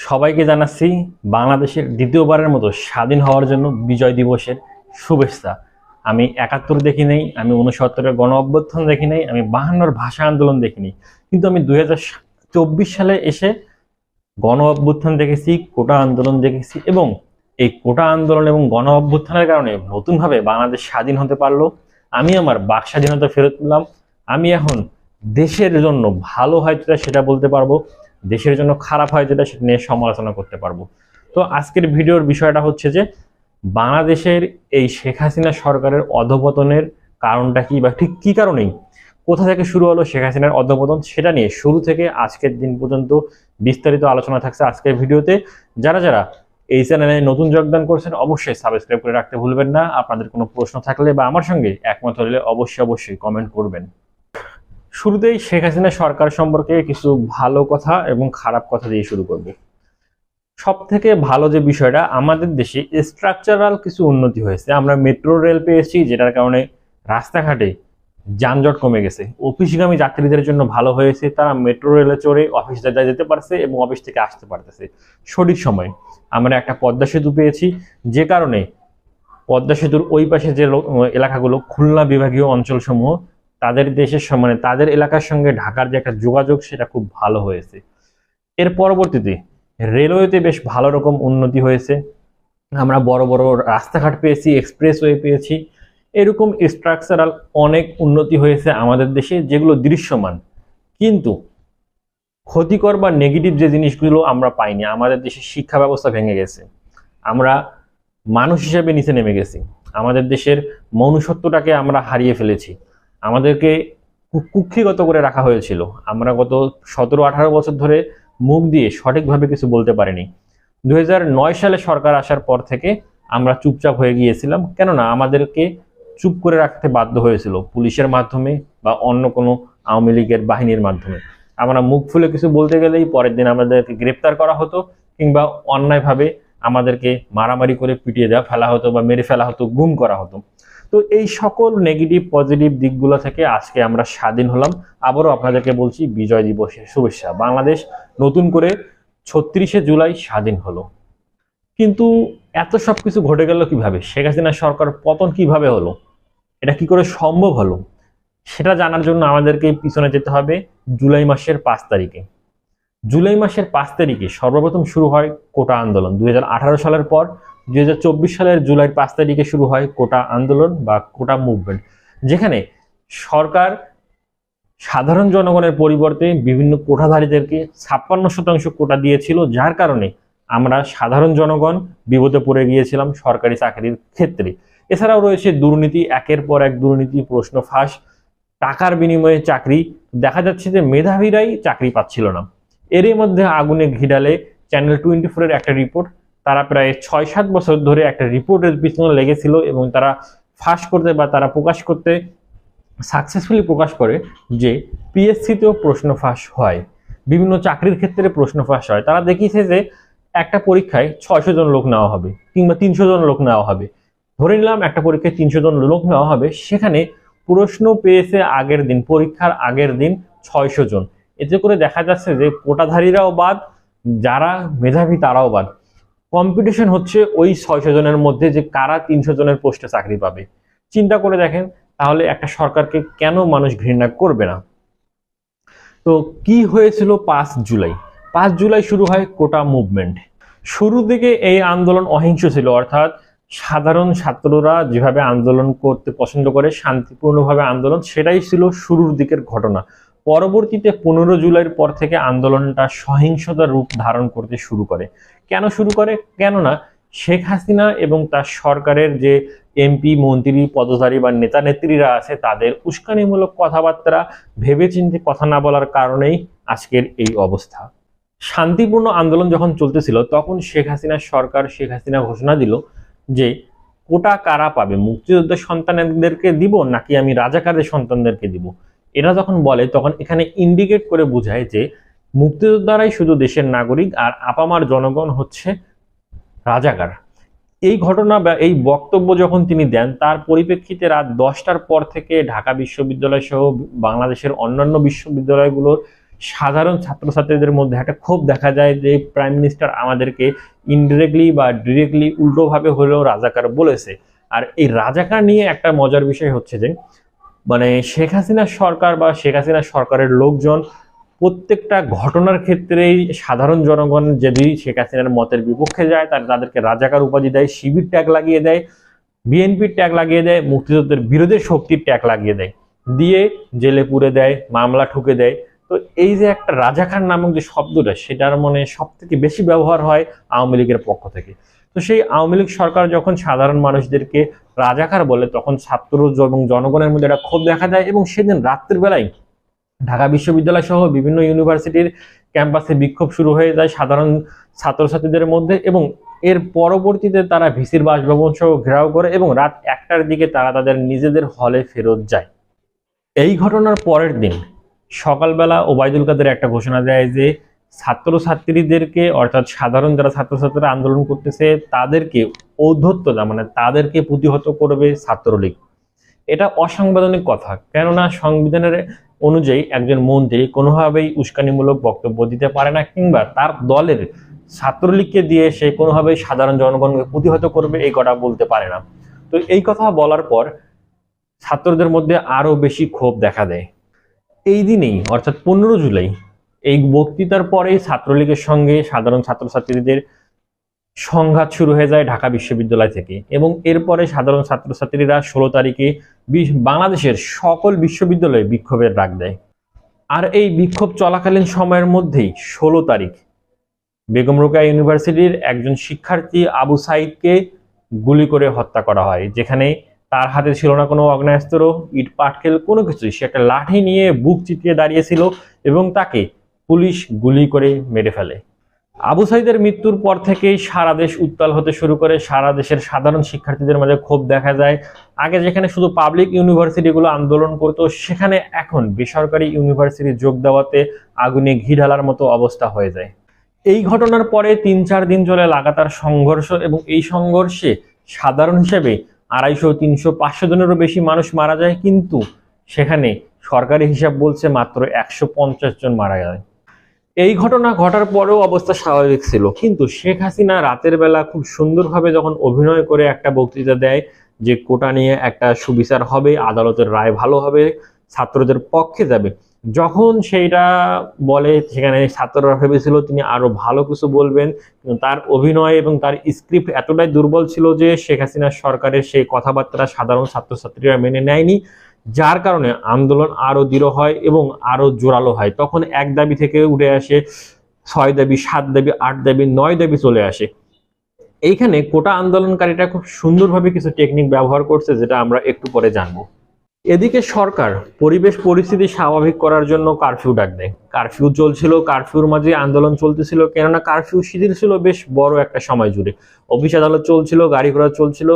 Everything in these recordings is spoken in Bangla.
সবাইকে জানাচ্ছি বাংলাদেশের দ্বিতীয়বারের মতো স্বাধীন হওয়ার জন্য বিজয় দিবসের শুভেচ্ছা। আমি একাত্তর দেখি নেই, আমি উনসত্তরের গণ অভ্যুত্থান দেখি নেই, আমি বাহান্নর ভাষা আন্দোলন দেখিনি কিন্তু আমি দুই সালে এসে গণ অভ্যুত্থান দেখেছি, কোটা আন্দোলন দেখেছি এবং এই কোটা আন্দোলন এবং গণ অভ্যুত্থানের কারণে নতুনভাবে বাংলাদেশ স্বাধীন হতে পারল। আমি আমার বাক স্বাধীনতা ফেরত পেলাম। আমি এখন দেশের জন্য ভালো হয় যেটা সেটা বলতে পারব। দেশের জন্য খারাপ হয় যেটা, সেটা নিয়ে সমালোচনা করতে পারব। তো আজকের ভিডিওর বিষয়টা হচ্ছে যে, বাংলাদেশের এই শেখ হাসিনা সরকারের অধপতনের কারণটা কি বা ঠিক কি কারণেই? কোথা থেকে শুরু হলো শেখ হাসিনার অধপতন সেটা নিয়ে শুরু থেকে আজকের দিন পর্যন্ত বিস্তারিত আলোচনা থাকছে আজকের ভিডিওতে। যারা যারা এই চ্যানেলে নতুন যোগদান করছেন, অবশ্যই সাবস্ক্রাইব করে রাখতে ভুলবেন না। আপনাদের কোনো প্রশ্ন থাকলে বা আমার সঙ্গে একমত হলে অবশ্যই অবশ্যই কমেন্ট করবেন। শুরুতেই শেখ হাসিনা সরকার সম্পর্কে কিছু ভালো কথা এবং খারাপ কথা দিয়ে শুরু করব। সব থেকে ভালো যে বিষয়টা, আমাদের দেশে স্ট্রাকচারাল কিছু উন্নতি হয়েছে। আমরা মেট্রো রেল পেয়েছি, যেটার কারণে রাস্তাঘাটে যানজট কমে গেছে। অফিসগামী যাত্রীদের জন্য ভালো হয়েছে, তারা মেট্রো রেলে চড়ে অফিস যায় যেতে পারছে এবং অফিস থেকে আসতে পারতেছে। সঠিক সময় আমরা একটা পদ্মা সেতু পেয়েছি, যে কারণে পদ্মা সেতুর ওই পাশে যে এলাকাগুলো, খুলনা বিভাগীয় অঞ্চলসমূহ তাদের দেশের মানে তাদের এলাকার সঙ্গে ঢাকার যে একটা যোগাযোগ, সেটা খুব ভালো হয়েছে। এর পরবর্তীতে রেলওয়েতে বেশ ভালো রকম উন্নতি হয়েছে। আমরা বড় বড় রাস্তাঘাট পেয়েছি, এক্সপ্রেসওয়ে পেয়েছি। এরকম স্ট্রাকচারাল অনেক উন্নতি হয়েছে আমাদের দেশে, যেগুলো দৃশ্যমান। কিন্তু ক্ষতিকর বা নেগেটিভ যে জিনিসগুলো আমরা পাইনি, আমাদের দেশের শিক্ষা ব্যবস্থা ভেঙে গেছে। আমরা মানুষ হিসেবে নিচে নেমে গেছি। আমাদের দেশের মনুষ্যত্বটাকে আমরা হারিয়ে ফেলেছি। আমাদেরকে কুক্ষিগত করে রাখা হয়েছিল। আমরা গত সতেরো, আঠারো বছর ধরে মুখ দিয়ে সঠিকভাবে কিছু বলতে পারিনি। দু সালে সরকার আসার পর থেকে আমরা চুপচাপ হয়ে গিয়েছিলাম। কেননা আমাদেরকে চুপ করে রাখতে বাধ্য হয়েছিল পুলিশের মাধ্যমে বা অন্য কোনো আওয়ামী লীগের বাহিনীর মাধ্যমে। আমরা মুখ ফুলে কিছু বলতে গেলেই পরের দিন আমাদেরকে গ্রেপ্তার করা হতো কিংবা অন্যায়ভাবে আমাদেরকে মারামারি করে পিটিয়ে দেওয়া, ফেলা হতো বা মেরে ফেলা হতো, গুম করা হতো। তো এই সকল নেগেটিভ পজিটিভ দিকগুলো থেকে আজকে আমরা স্বাধীন হলাম। আবারও আপনাদেরকে বলছি, বিজয় দিবসের শুভেচ্ছা। বাংলাদেশ নতুন করে ছত্রিশে জুলাই স্বাধীন হলো। কিন্তু এত সব কিছু ঘটে গেল কীভাবে? শেখ হাসিনা সরকার পতন কীভাবে হলো? এটা কি করে সম্ভব হলো? সেটা জানার জন্য আমাদেরকে পিছনে যেতে হবে জুলাই মাসের পাঁচ তারিখে। জুলাই মাসের পাঁচ তারিখে সর্বপ্রথম শুরু হয় কোটা আন্দোলন। দুই হাজার আঠারো সালের পর দুই হাজার চব্বিশ সালের জুলাই পাঁচ তারিখে শুরু হয় কোটা আন্দোলন বা কোটা মুভমেন্ট যেখানে সরকার সাধারণ জনগণের পরিবর্তে বিভিন্ন কোটাধারীদেরকে ছাপ্পান্ন শতাংশ কোটা দিয়েছিল, যার কারণে আমরা সাধারণ জনগণ বিপদে পড়ে গিয়েছিলাম সরকারি চাকরির ক্ষেত্রে। এছাড়াও রয়েছে দুর্নীতি, একের পর এক দুর্নীতি, প্রশ্ন ফাঁস, টাকার বিনিময়ে চাকরি। দেখা যাচ্ছে যে মেধাবীরাই চাকরি পাচ্ছিল না। এরই মধ্যে আগুনে ঘিডালে চ্যানেল টোয়েন্টি ফোরের একটা রিপোর্ট তারা প্রায় ছয় সাত বছর ধরে একটা রিপোর্টের পিছনে লেগেছিল এবং তারা ফাঁস করতে বা তারা প্রকাশ করতে সাকসেসফুলি প্রকাশ করে যে পিএসসিতেও প্রশ্ন ফাঁস হয়। বিভিন্ন চাকরির ক্ষেত্রে প্রশ্ন ফাঁস হয়। তারা দেখিয়েছে যে একটা পরীক্ষায় ছয়শো জন লোক নেওয়া হবে কিংবা তিনশো জন লোক নেওয়া হবে। ধরে নিলাম একটা পরীক্ষায় তিনশো জন লোক নেওয়া হবে, সেখানে প্রশ্ন পেয়েছে আগের দিন, পরীক্ষার আগের দিন ছয়শো জন। এতে করে দেখা যাচ্ছে যে কোটাধারীরাও বাদ, যারা মেধাবী তারাও বাদ। কম্পিটিশন হচ্ছে ওই ছয়শো জনের মধ্যে যে কারা তিনশো জনের পোস্টে চাকরি পাবে। চিন্তা করে দেখেন, তাহলে একটা সরকারকে কেন মানুষ ঘৃণা করবে না? তো কি হয়েছিল পাঁচ জুলাই? পাঁচ জুলাই শুরু হয় কোটা মুভমেন্ট শুরুর দিকে এই আন্দোলন অহিংস ছিল, অর্থাৎ সাধারণ ছাত্ররা যেভাবে আন্দোলন করতে পছন্দ করে, শান্তিপূর্ণভাবে আন্দোলন, সেটাই ছিল শুরুর দিকের ঘটনা। পরবর্তীতে পনেরো জুলাইয়ের পর থেকে আন্দোলনটা সহিংসতার রূপ ধারণ করতে শুরু করে। কেন শুরু করে? কেননা শেখ হাসিনা এবং তার সরকারের যে এমপি, মন্ত্রী, পদধারী বা নেতা নেত্রীরা আছে, তাদের উস্কানিমূলক কথাবার্তা, ভেবেচিন্তে কথা না বলার কারণেই আজকের এই অবস্থা। শান্তিপূর্ণ আন্দোলন যখন চলতেছিল, তখন শেখ হাসিনার সরকার, শেখ হাসিনা ঘোষণা দিল যে, কোটা কারা পাবে? মুক্তিযোদ্ধার সন্তানদেরকে দিব নাকি আমি রাজাকারের সন্তানদেরকে দিব? এরা যখন বলে, তখন এখানে ইন্ডিকেট করে বোঝায় যে মুক্তিযোদ্ধারাই শুধু দেশের নাগরিক আর আপামার জনগণ হচ্ছে রাজাকার। এই ঘটনা বা এই বক্তব্য যখন তিনি দেন, তার পরিপ্রেক্ষিতে রাত দশটার পর থেকে ঢাকা বিশ্ববিদ্যালয় সহ বাংলাদেশের অন্যান্য বিশ্ববিদ্যালয়গুলোর সাধারণ ছাত্রছাত্রীদের মধ্যে একটা ক্ষোভ দেখা যায় যে প্রাইম মিনিস্টার আমাদেরকে ইনডিরেক্টলি বা ডিরেক্টলি উল্টোভাবে হলেও রাজাকার বলেছে। আর এই রাজাকার নিয়ে একটা মজার বিষয় হচ্ছে যে মানে শেখ হাসিনার সরকার বা শেখ হাসিনা সরকারের লোকজন প্রত্যেকটা ঘটনার ক্ষেত্রেই সাধারণ জনগণ যদি শেখ হাসিনার মতের বিপক্ষে যায়, তার তাদেরকে রাজাকার উপাধি দেয়, শিবির ট্যাগ লাগিয়ে দেয় বিএনপির ট্যাগ লাগিয়ে দেয়, মুক্তিযুদ্ধের বিরোধী শক্তির ট্যাগ লাগিয়ে দেয়, দিয়ে জেলে পুরে দেয়, মামলা ঠুকে দেয়। তো এই যে একটা রাজাকার নামক যে শব্দটা, সেটার মনে সব থেকে বেশি ব্যবহার হয় আওয়ামী লীগের পক্ষ থেকে। তো সেই আওয়ামী লীগ সরকার যখন সাধারণ মানুষদেরকে রাজাকার বলে, তখন ছাত্র এবং জনগণের মধ্যে একটা ক্ষোভ দেখা যায় এবং সেদিন রাত্রের বেলায় ঢাকা বিশ্ববিদ্যালয় সহ বিভিন্ন ইউনিভার্সিটির ক্যাম্পাসে বিক্ষোভ শুরু হয়ে যায় সাধারণ ছাত্রছাত্রীদের মধ্যে এবং এর পরবর্তীতে তারা ভিসির বাসভবন সহ ঘেরাও করে এবং রাত একটার দিকে তারা তাদের নিজেদের হলে ফেরত যায়। এই ঘটনার পরের দিন সকালবেলা ওবায়দুল কাদের একটা ঘোষণা দেয় যে ছাত্রছাত্রীদেরকে, অর্থাৎ সাধারণ যারা ছাত্রছাত্রীরা আন্দোলন করতেছে, তাদেরকে ঔদ্ধত্যতা মানে তাদেরকে প্রতিহত করবে ছাত্রলীগ। এটা অসাংবিধানিক কথা, কেননা সংবিধানের অনুযায়ী একজন মন্ত্রী কোনোভাবেই উস্কানিমূলক বক্তব্য দিতে পারে না, কিংবা তার দলের ছাত্রলীগকে দিয়ে সে কোনোভাবেই সাধারণ জনগণকে প্রতিহত করবে, এই কথা বলতে পারে না। তো এই কথা বলার পর ছাত্রদের মধ্যে আরও বেশি ক্ষোভ দেখা দেয়। এই দিনেই, অর্থাৎ পনেরো জুলাই এই বক্তৃতার পরেই ছাত্রলীগের সঙ্গে সাধারণ ছাত্রছাত্রীদের সংঘাত শুরু হয়ে যায় ঢাকা বিশ্ববিদ্যালয় থেকে এবং এরপরে সাধারণ ছাত্রছাত্রীরা ষোলো তারিখে বাংলাদেশের সকল বিশ্ববিদ্যালয়ে বিক্ষোভের ডাক দেয়। আর এই বিক্ষোভ চলাকালীন সময়ের মধ্যেই ষোলো তারিখ বেগম রোকেয়া ইউনিভার্সিটির একজন শিক্ষার্থী আবু সাইদকে গুলি করে হত্যা করা হয়, যেখানে তার হাতে ছিল না কোনো অগ্নেয়াস্ত্র, ইট, পাটকেল, কোনো কিছুই। সে একটা লাঠি নিয়ে বুক চিতিয়ে দাঁড়িয়েছিল এবং তাকে পুলিশ গুলি করে মেরে ফেলে। আবু সাইদের মৃত্যুর পর থেকেই সারা দেশ উত্তাল হতে শুরু করে, সারা দেশের সাধারণ শিক্ষার্থীদের মাঝে ক্ষোভ দেখা যায়। আগে যেখানে শুধু পাবলিক ইউনিভার্সিটিগুলো আন্দোলন করতো, সেখানে এখন বেসরকারি ইউনিভার্সিটি যোগ দেওয়াতে আগুনে ঘি ঢালার মতো অবস্থা হয়ে যায়। এই ঘটনার পরে তিন চার দিন চলে লাগাতার সংঘর্ষ এবং এই সংঘর্ষে সাধারণ হিসেবে আড়াইশো, তিনশো, পাঁচশো জনেরও বেশি মানুষ মারা যায়, কিন্তু সেখানে সরকারি হিসাব বলছে মাত্র একশো পঞ্চাশ জন মারা যায়। এই ঘটনা ঘটার পরেও অবস্থা স্বাভাবিক ছিল। কিন্তু শেখ হাসিনা রাতের বেলা খুব সুন্দরভাবে যখন অভিনয় করে একটা বক্তৃতা দেয় যে কোটা নিয়ে একটা সুবিচার হবে, আদালতের রায় ভালো হবে, ছাত্রদের পক্ষে যাবে, যখন সেইটা বলে সেখানে ছাত্ররা ভেবেছিল তিনি আরও ভালো কিছু বলবেন তার অভিনয় এবং তার স্ক্রিপ্ট এতটাই দুর্বল ছিল যে শেখ হাসিনা সরকারের সেই কথাবার্তা সাধারণ ছাত্রছাত্রীরা মেনে নেয়নি। যার কারণে আন্দোলন আরও দৃঢ় হয় এবং আরও জোরালো হয়। তখন এক দাবি থেকে উঠে আসে, ছয় দাবি, সাত দাবি, আট দাবি, নয় দাবি চলে আসে। এইখানে কোটা আন্দোলনকারীটা খুব সুন্দরভাবে কিছু টেকনিক ব্যবহার করছে যেটা আমরা একটু পরে জানব। এদিকে সরকার পরিবেশ পরিস্থিতি স্বাভাবিক করার জন্য কারফিউ ডাক দেয়। কারফিউ চলছিল, কারফিউর মাঝে আন্দোলন চলতেছিল, কেননা কারফিউ শিথিল ছিল বেশ বড় একটা সময় জুড়ে। অফিস আদালত চলছিল, গাড়ি ঘোড়া চলছিল।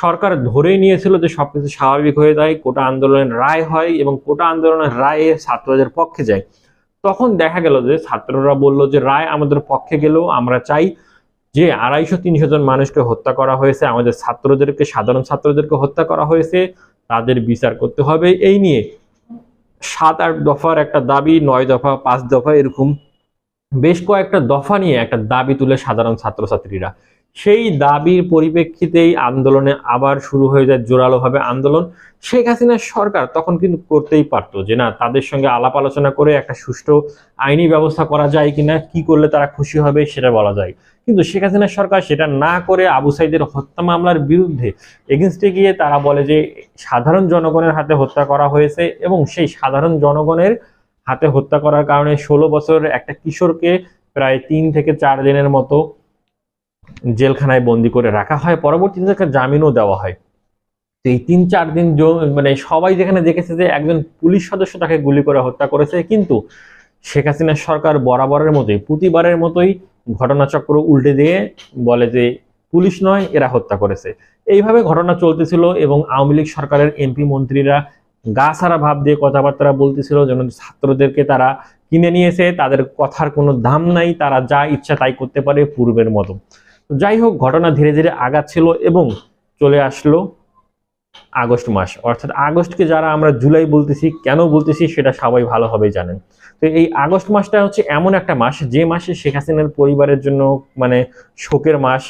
সরকার ধরেই নিয়েছিল যে সবকিছু স্বাভাবিক হয়ে যায়, কোটা আন্দোলনের রায় হয় এবং কোটা আন্দোলনের রায়ে ছাত্রদের পক্ষে যায়। তখন দেখা গেল যে ছাত্ররা বলল যে, রায় আমাদের পক্ষে গেলেও আমরা চাই যে আড়াইশো তিনশো জন মানুষকে হত্যা করা হয়েছে, আমাদের ছাত্রদেরকে, সাধারণ ছাত্রদেরকে হত্যা করা হয়েছে। তাদের বিচার করতে হবে। এই নিয়ে সাত, আট দফার একটা দাবি, নয় দফা, পাঁচ দফা এরকম বেশ কয়েকটা দফা নিয়ে একটা দাবি তুলে সাধারণ ছাত্রছাত্রীরা। সেই দাবির পরিপ্রেক্ষিতেই আন্দোলনে আবার শুরু হয়ে যায় জোরালোভাবে আন্দোলন। শেখ হাসিনার সরকার তখন কিন্তু করতেই পারতো যে, না, তাদের সঙ্গে আলাপ আলোচনা করে একটা সুষ্ঠু আইনি ব্যবস্থা করা যায় কিনা, কি করলে তারা খুশি হবে সেটা বলা যায়। কিন্তু শেখ হাসিনা সরকার সেটা না করে আবু সাইদের হত্যা মামলার বিরুদ্ধে এগেনস্টে গিয়ে তারা বলে যে সাধারণ জনগণের হাতে হত্যা করা হয়েছে এবং সেই সাধারণ জনগণের হাতে হত্যা করার কারণে ষোলো বছরের একটা কিশোরকে প্রায় তিন থেকে চার দিনের মতো জেলখানায় বন্দি করে রাখা হয়। পরবর্তীতে তাকে জামিনও দেওয়া হয়। তো এই তিন চার দিন মানে সবাই যেখানে দেখেছে যে একজন পুলিশ সদস্য তাকে গুলি করে হত্যা করেছে, কিন্তু শেখ হাসিনা সরকার বরাবরের মতোই, প্রতিবারের মতোই ঘটনাচক্র উল্টে দিয়ে বলে যে পুলিশ নয়, এরা হত্যা করেছে। এইভাবে ঘটনা চলতেছিল এবং আওয়ামী লীগ সরকারের এমপি মন্ত্রীরা গা সারা ভাব দিয়ে কথাবার্তা বলতেছিল, যেন ছাত্রদেরকে তারা কিনে নিয়েছে, তাদের কথার কোনো দাম নাই, তারা যা ইচ্ছা তাই করতে পারে পূর্বের মতো। যাই হোক, ঘটনা ধীরে ধীরে আগাচ্ছিল এবং চলে আসলো আগস্ট মাস। অর্থাৎ আগস্টকে যারা আমরা জুলাই বলতেছি, কেন বলতেছি, সেটা সবাই ভালোভাবে জানেন। তো এই আগস্ট মাসটা হচ্ছে এমন একটা মাস, যে মাসে শেখ হাসিনার পরিবারের জন্য মানে শোকের মাস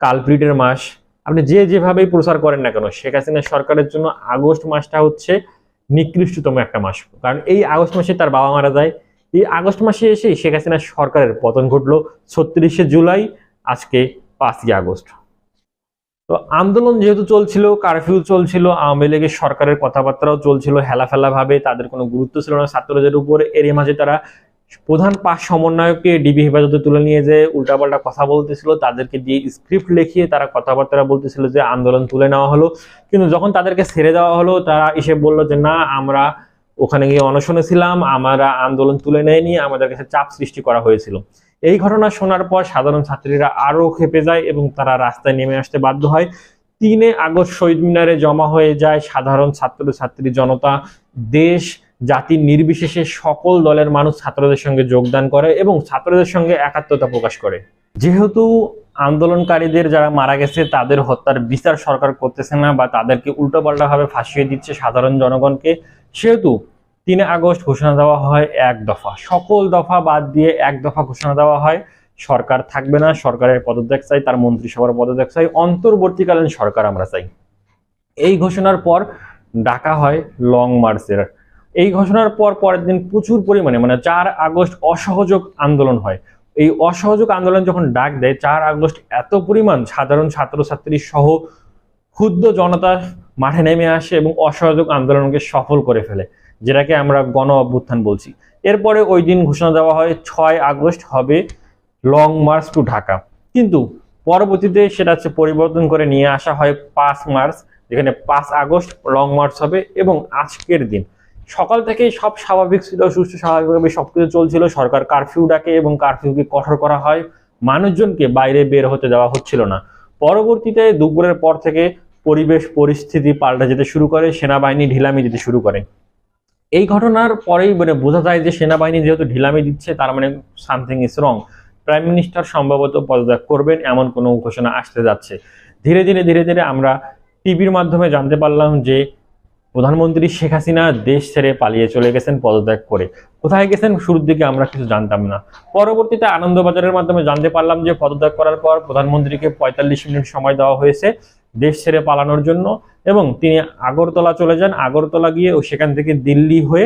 কালপ্রিটের মাস, আপনি যে যেভাবেই প্রচার করেন না কেন, শেখ হাসিনা সরকারের জন্য আগস্ট মাসটা হচ্ছে নিকৃষ্টতম একটা মাস। কারণ এই আগস্ট মাসে তার বাবা মারা যায়, এই আগস্ট মাসে এসে শেখ হাসিনা সরকারের পতন ঘটলো, ছত্রিশে জুলাই, আজকে পাঁচই আগস্ট। তো আন্দোলন যেহেতু চলছিল, কারফিউ চলছিল, আওয়ামী লীগের সরকারের কথাবার্তাও চলছিল হেলাফেলা ভাবে তাদের কোনো গুরুত্ব ছিল না ছাত্রদের উপর। এর মাঝে তারা প্রধান পাঁচ সমন্বয়ককে ডিবি হেফাজতে তুলে নিয়ে যে উল্টাপাল্টা কথা বলতেছিল, তাদেরকে দিয়ে স্ক্রিপ্ট লিখিয়ে তারা কথাবার্তা বলতেছিল যে আন্দোলন তুলে নেওয়া হলো। কিন্তু যখন তাদেরকে ছেড়ে দেওয়া হলো, তারা এসে বলল যে, না, আমরা ওখানে গিয়ে অনশনে ছিলাম, আমরা আন্দোলন তুলে নেয়নি, আমাদের কাছে চাপ সৃষ্টি করা হয়েছিল। এই ঘটনা শোনার পর সাধারণ ছাত্রীরা আরও খেপে যায় এবং তারা রাস্তায় নেমে আসতে বাধ্য হয়। তিনে আগস্ট শহীদ মিনারে জমা হয়ে যায় সাধারণ ছাত্র ছাত্রী জনতা। দেশ, জাতি নির্বিশেষে সকল দলের মানুষ ছাত্রদের সঙ্গে যোগদান করে এবং ছাত্রদের সঙ্গে একাত্মতা প্রকাশ করে। যেহেতু আন্দোলনকারীদের যারা মারা গেছে, তাদের হত্যার বিচার সরকার করতেছে না বা তাদেরকে উল্টোপাল্টাভাবে ফাঁসিয়ে দিচ্ছে সাধারণ জনগণকে, সেহেতু তিন আগস্ট ঘোষণা দেওয়া হয় এক দফা। সকল দফা বাদ দিয়ে এক দফা ঘোষণা দেওয়া হয়। সরকার থাকবে না, সরকারের পদত্যাগ চাই, তার মন্ত্রিসভার পদত্যাগ চাই, অন্তর্বর্তীকালীন সরকার আমরা চাই। এই ঘোষণার পর ডাকা হয় লং মার্চের। এই ঘোষণার পর পরের দিন প্রচুর পরিমাণে মানে চার আগস্ট অসহযোগ আন্দোলন হয়। এই অসহযোগ আন্দোলন যখন ডাক দেয়, চার আগস্ট এত পরিমাণ সাধারণ ছাত্রছাত্রী সহ ক্ষুদ্র জনতা মাঠে নেমে আসে এবং অসহযোগ আন্দোলনকে সফল করে ফেলে। যেটাকে আমরা গণ অভ্যুত্থান বলছি। এরপরে ওই দিন ঘোষণা দেওয়া হয়, ছয় আগস্ট হবে লং মার্চ টু ঢাকা। কিন্তু পরবর্তীতে সেটা হচ্ছে পরিবর্তন করে নিয়ে আসা হয় পাঁচ মার্চ, যেখানে পাঁচ আগস্ট লং মার্চ হবে এবং আজকের দিন। সকাল থেকেই সব স্বাভাবিক ছিল, সুস্থ, স্বাভাবিকভাবে সবকিছু চলছিল। সরকার কারফিউ ডাকে এবং কারফিউকে কঠোর করা হয়। মানুষজনকে বাইরে বের হতে দেওয়া হচ্ছিল না। পরবর্তীতে দুপুরের পর থেকে পরিবেশ পরিস্থিতি পাল্টা যেতে শুরু করে, সেনাবাহিনী ঢিলামি দিতে শুরু করে। এই ঘটনার পরেই মানে বোঝা যায় যে সেনাবাহিনী যেহেতু ঢিলামি দিচ্ছে, তার মানে something is wrong prime minister সম্ভবত পদত্যাগ করবেন এমন কোনো ঘোষণা আসতে যাচ্ছে। ধীরে ধীরে ধীরে ধীরে আমরা টিভির মাধ্যমে জানতে পারলাম যে প্রধানমন্ত্রী শেখ হাসিনা দেশ ছেড়ে পালিয়ে চলে গেছেন পদত্যাগ করে। কোথায় গেছেন শুরুর দিকে আমরা কিছু জানতাম না। পরবর্তীতে আনন্দবাজারের মাধ্যমে জানতে পারলাম যে পদত্যাগ করার পর প্রধানমন্ত্রীকে পঁয়তাল্লিশ মিনিট সময় দেওয়া হয়েছে। দেশ ছেড়ে পালানোর জন্য এবং তিনি আগরতলা চলে যান। আগরতলা গিয়ে ও সেখান থেকে দিল্লি হয়ে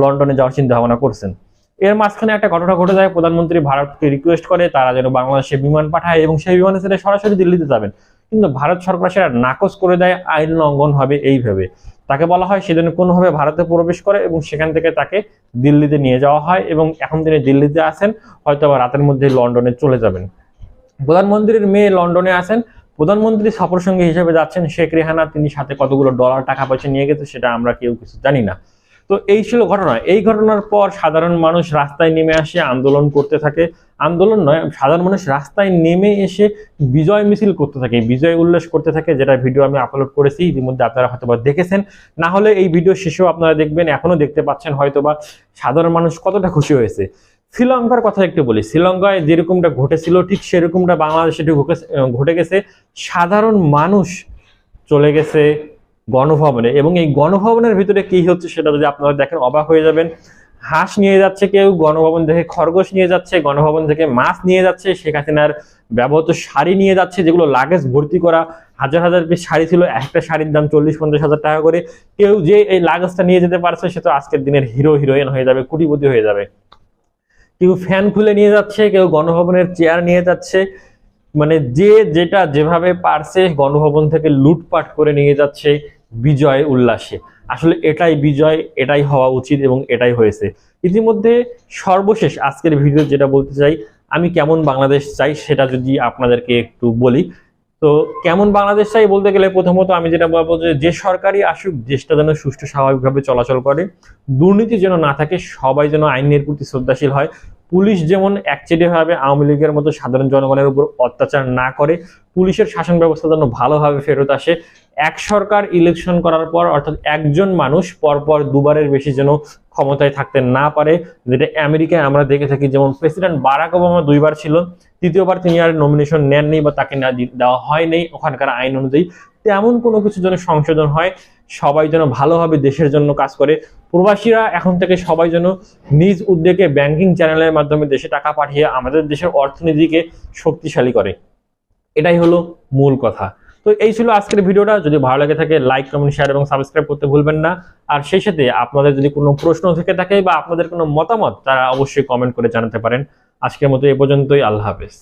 লন্ডনে যাওয়ার চিন্তা ভাবনা করছেন। এর মাঝখানে একটা ঘটনা ঘটে যায়। প্রধানমন্ত্রী ভারতকে রিকোয়েস্ট করে, তারা যেন বাংলাদেশে বিমান পাঠায় এবং সেই বিমানে ছেড়ে সরাসরি দিল্লিতে যাবেন। কিন্তু ভারত সরকার সেটা নাকচ করে দেয়। আইন লঙ্ঘন হবে এইভাবে তাকে বলা হয় সেজন্য কোনোভাবে ভারতে প্রবেশ করে এবং সেখান থেকে তাকে দিল্লিতে নিয়ে যাওয়া হয় এবং এখন তিনি দিল্লিতে আছেন। হয়তো রাতের মধ্যে লন্ডনে চলে যাবেন। প্রধানমন্ত্রীর মেয়ে লন্ডনে আছেন। প্রধানমন্ত্রী সফর সঙ্গী হিসেবে যাচ্ছেন শেখ রেহানা, তিনি সাথে কতগুলো ডলার টাকা পয়সা নিয়ে গেছে সেটা আমরা কেউ কিছু জানি না। তো এই ছিল ঘটনা। এই ঘটনার পর সাধারণ মানুষ রাস্তায় নেমে আসে, আন্দোলন করতে থাকে। আন্দোলন নয়, সাধারণ মানুষ রাস্তায় নেমে এসে বিজয় মিছিল করতে থাকে, বিজয় উল্লাস করতে থাকে, যেটা ভিডিও আমি আপলোড করেছি, ইতিমধ্যে আপনারা হয়তোবা দেখেছেন। না হলে এই ভিডিও শেষেও আপনারা দেখবেন, এখনও দেখতে পাচ্ছেন হয়তো বা সাধারণ মানুষ কতটা খুশি হয়েছে। শ্রীলঙ্কার কথা একটু বলি। শ্রীলঙ্কায় যেরকমটা ঘটেছিল, ঠিক সেরকমটা বাংলাদেশে ঘটে- গেছে। সাধারণ মানুষ চলে গেছে গণভবনে এবং এই গণভবনের ভিতরে কি হচ্ছে সেটা যদি আপনারা দেখেন, অবাক হয়ে যাবেন। হাঁস নিয়ে যাচ্ছে কেউ, গণভবন থেকে খরগোশ নিয়ে যাচ্ছে, গণভবন থেকে মাছ নিয়ে যাচ্ছে, শেখ হাসিনার ব্যবহৃত শাড়ি নিয়ে যাচ্ছে, যেগুলো লাগেজ ভর্তি করা, হাজার হাজার পিস শাড়ি ছিল, একটা শাড়ির দাম চল্লিশ, পঞ্চাশ হাজার টাকা করে। কেউ যে এই লাগেজটা নিয়ে যেতে পারছে, সে তো আজকের দিনের হিরো হিরোইন হয়ে যাবে, কুটিপতি হয়ে যাবে। কেউ ফ্যান খুলে নিয়ে যাচ্ছে, কেউ গণভবনের চেয়ার নিয়ে যাচ্ছে। মানে যে যেটা যেভাবে পারছে গণভবন থেকে লুটপাট করে নিয়ে যাচ্ছে বিজয় উল্লাসে। আসলে এটাই বিজয়, এটাই হওয়া উচিত এবং এটাই হয়েছে। ইতিমধ্যে সর্বশেষ আজকের ভিডিও যেটা বলতে চাই, আমি কেমন বাংলাদেশ চাই সেটা যদি আপনাদেরকে একটু বলি তো কেমন বাংলাদেশ চাই বলতে গেলে প্রথমত আমি যেটা বলব যে যে সরকারই আসুক, দেশটা যেন সুষ্ঠু, স্বাভাবিকভাবে চলাচল করে। দুর্নীতি যেন না থাকে, সবাই যেন আইনের প্রতি শ্রদ্ধাশীল হয়। পুলিশ যেমন একচেটিয়াভাবে আওয়ামী লীগের মতো সাধারণ জনগণের উপর অত্যাচার না করে, পুলিশের শাসন ব্যবস্থা যেন ভালোভাবে ফেরত আসে। এক সরকার ইলেকশন করার পর, অর্থাৎ একজন মানুষ পরপর দুবারের বেশি যেন ক্ষমতায় থাকতে না পারে। যেটা আমেরিকায় আমরা দেখে থাকি, যেমন প্রেসিডেন্ট বারাক ওবামা দুইবার ছিল, তৃতীয়বার তিনি আর নমিনেশন নেননি বা তাকে না দেওয়া হয়নি ওখানকার আইন অনুযায়ী। তেমন কোনো কিছু যেন সংশোধন হয়, সবাই যেন ভালোভাবে দেশের জন্য কাজ করে। প্রবাসীরা এখন থেকে সবাই যেন নিজ উদ্যোগে ব্যাংকিং চ্যানেলের মাধ্যমে দেশে টাকা পাঠিয়ে আমাদের দেশের অর্থনীতিকে শক্তিশালী করে। এটাই হলো মূল কথা। তো এই ছিল আজকের ভিডিওটা। যদি ভালো লাগে থাকে লাইক কমেন্ট শেয়ার এবং সাবস্ক্রাইব করতে ভুলবেন না। আর সেই সাথে আপনাদের যদি কোনো প্রশ্ন থেকে থাকে বা আপনাদের কোনো মতামত, তারা অবশ্যই কমেন্ট করে জানাতে পারেন। আজকের মতো এ পর্যন্তই। আল্লাহ হাফেজ।